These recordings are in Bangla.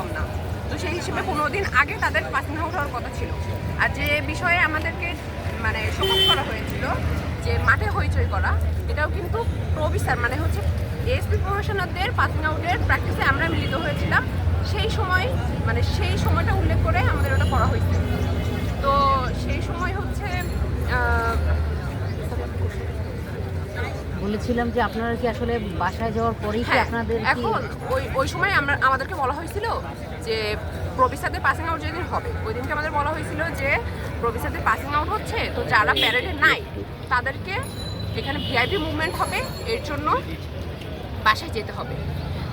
কম না তো সেই হিসেবে পনেরো দিন আগে তাদের পাসিং আউট হওয়ার কথা ছিল। আর যে বিষয়ে আমাদেরকে মানে শোকজ করা হয়েছিল যে মাঠে হইচই করা, এটাও কিন্তু প্রবিসার মানে হচ্ছে এসপি প্রফেশনারদের পাসিং আউটের প্র্যাকটিসে আমরা মিলিত হয়েছিলাম। সেই সময় মানে সেই সময়টা উল্লেখ করে আমাদের ওটা করা হয়েছে। তো সেই সময় হচ্ছে আহ, বলেছিলাম যে আপনারা কি আসলে বাসায় যাওয়ার পরেই কি হ্যাঁ, আপনাদের এখন ওই ওই সময় আমরা আমাদেরকে বলা হয়েছিল যে প্রবিসাদের পাসিং আউট যেদিন হবে ওই দিনকে আমাদের বলা হয়েছিল যে প্রবিসাদের পাসিং আউট হচ্ছে তো যারা প্যারেডে নাই তাদেরকে এখানে ভিআইপি মুভমেন্ট হবে এর জন্য বাসায় যেতে হবে।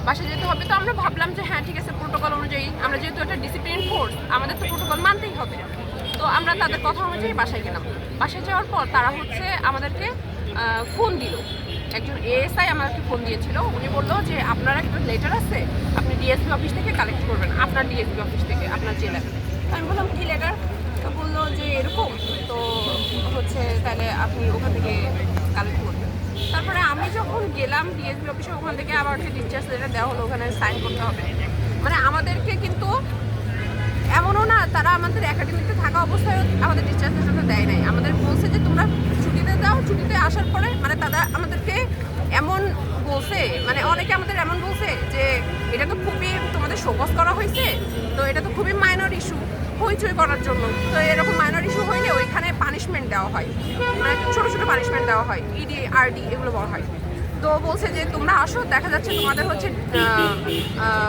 বাসায় যেতে হবে তো আমরা ভাবলাম যে হ্যাঁ ঠিক আছে প্রোটোকল অনুযায়ী আমরা যেহেতু একটা ডিসিপ্লিন ফোর্স আমাদের তো প্রোটোকল মানতেই হবে। তো আমরা তাদের কথা অনুযায়ী বাসায় গেলাম। বাসায় যাওয়ার পর তারা হচ্ছে আমাদেরকে ফোন দিল। একজন এএসআই আমাকে ফোন দিয়েছিল। উনি বলল যে, আপনার একটা লেটার আছে, আপনি ডিএসপি অফিস থেকে কালেক্ট করবেন, আপনার ডিএসপি অফিস থেকে, আপনার জেলার আমি বললাম, কি লেটার তো বলল যে, এরকম। তো হচ্ছে তাহলে আপনি ওখান থেকে কালেক্ট করবেন। তারপরে আমি যখন গেলাম ডিএসপি অফিসে ওখান থেকে আবার একটা ডিসচার্জ লেটার দেওয়া হলো, ওখানে সাইন করতে হবে। মানে আমাদেরকে কিন্তু এমনও না, তারা আমাদের একাডেমিতে থাকা অবস্থায় আমাদের ডিসচার্জ লেটারটা দেয় নাই আমাদের বলছে যে তোমরা ছুটিতে দাও ছুটিতে আসার পরে মানে তারা আমাদেরকে এমন বলছে মানে অনেকে আমাদের এমন বলছে যে, এটা তো খুবই তোমাদের শোকস করা হয়েছে, তো এটা তো খুবই মাইনর ইস্যু হইচই করার জন্য। তো এরকম মাইনর ইস্যু হইলে ওইখানে পানিশমেন্ট দেওয়া হয়। মানে ছোটো ছোটো পানিশমেন্ট দেওয়া হয় E ইডি আরডি এগুলো বলা হয়। তো বলছে যে, তোমরা আসো, দেখা যাচ্ছে তোমাদের হচ্ছে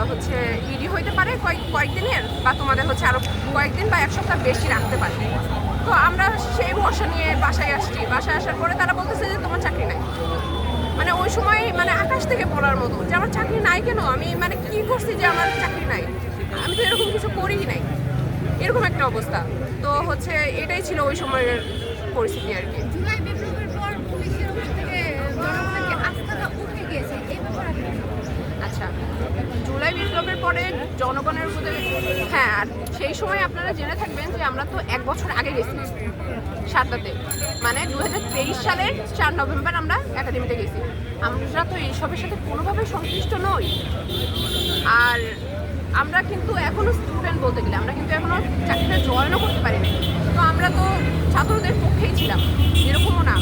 হচ্ছে ইডি হইতে পারে কয়েক, কয়েকদিনের, বা তোমাদের হচ্ছে আরও কয়েকদিন বা এক সপ্তাহ বেশি রাখতে পারে। তো আমরা সেই ভরসা নিয়ে বাসায় আসছি। বাসায় আসার পরে তারা বলতেছে যে তোমার চাকরি নাই। মানে ওই সময় মানে আকাশ থেকে পড়ার মতো যে আমার চাকরি নাই কেন? আমি মানে কি করছি যে আমার চাকরি নাই? আমি তো এরকম কিছু করিই নাই। এরকম একটা অবস্থা। তো হচ্ছে এটাই ছিল ওই সময়ের পরিস্থিতি আর কি? আচ্ছা। বিপ্লবের পরে জনগণের উপরে হ্যাঁ আর সেই সময় আপনারা জেনে থাকবেন যে আমরা তো এক বছর আগে গেছি সাতটাতে। মানে দু হাজার তেইশ সালের চার নভেম্বর আমরা একাডেমিতে গেছি। আমরা তো এইসবের সাথে কোনোভাবে সংশ্লিষ্ট নই। আর আমরা কিন্তু এখনও স্টুডেন্ট বলতে গেলে, আমরা কিন্তু এখনও চাকরিটা জয়েনও করতে পারিনি। তো আমরা তো ছাত্রদের পক্ষেই ছিলাম। এরকমও না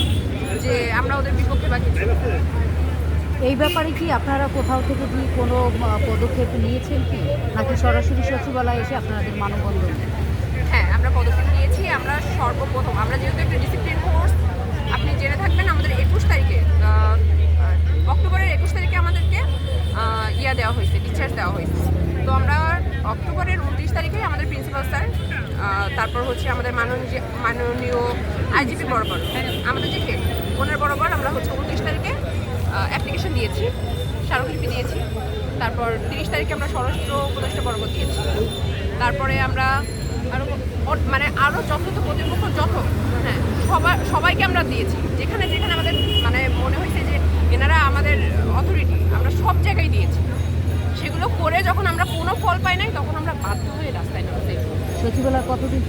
যে আমরা ওদের বিপক্ষে বা কিছু। এই ব্যাপারে কি আপনারা কোথাও থেকে কি কোনো পদক্ষেপ নিয়েছেন কি? নাকি সরাসরি সচিবালয়ে এসে আপনাদের মানববন্ধন? হ্যাঁ আমরা পদক্ষেপ নিয়েছি। আমরা সর্বপ্রথম, আমরা যেহেতু একটা ডিসিপ্লিন কোর্স আপনি জেনে থাকবেন আমাদের একুশ তারিখে অক্টোবরের একুশ তারিখে আমাদেরকে ইয়া দেওয়া হয়েছে ডিসচার্জ দেওয়া হয়েছে। তো আমরা অক্টোবরের উনত্রিশ তারিখে আমাদের প্রিন্সিপাল স্যার তারপর হচ্ছে আমাদের মাননীয় মাননীয় আইজিপি বরাবর, আমাদের যে ওনার বরাবর আমরা হচ্ছে উনত্রিশ তারিখে অ্যাপ্লিকেশন দিয়েছি, স্মারকলিপি দিয়েছি। তারপর তিরিশ তারিখে আমরা স্বরাষ্ট্র উপদেষ্টা বরাবর দিয়েছি। তারপরে আমরা আরও অ- মানে আরও যত কর্তৃপক্ষ যত হ্যাঁ সবাই সবাইকে আমরা দিয়েছি। যেখানে যেখানে আমাদের মানে মনে হয়েছে যে এনারা আমাদের অথরিটি আমরা সব জায়গায় দিয়েছি। সেগুলো করে যখন আমরা কোনো ফল পাই নাই, তখন আমরা বাধ্য হয়ে রাস্তায় নামতে। সচিবালয় কতদিন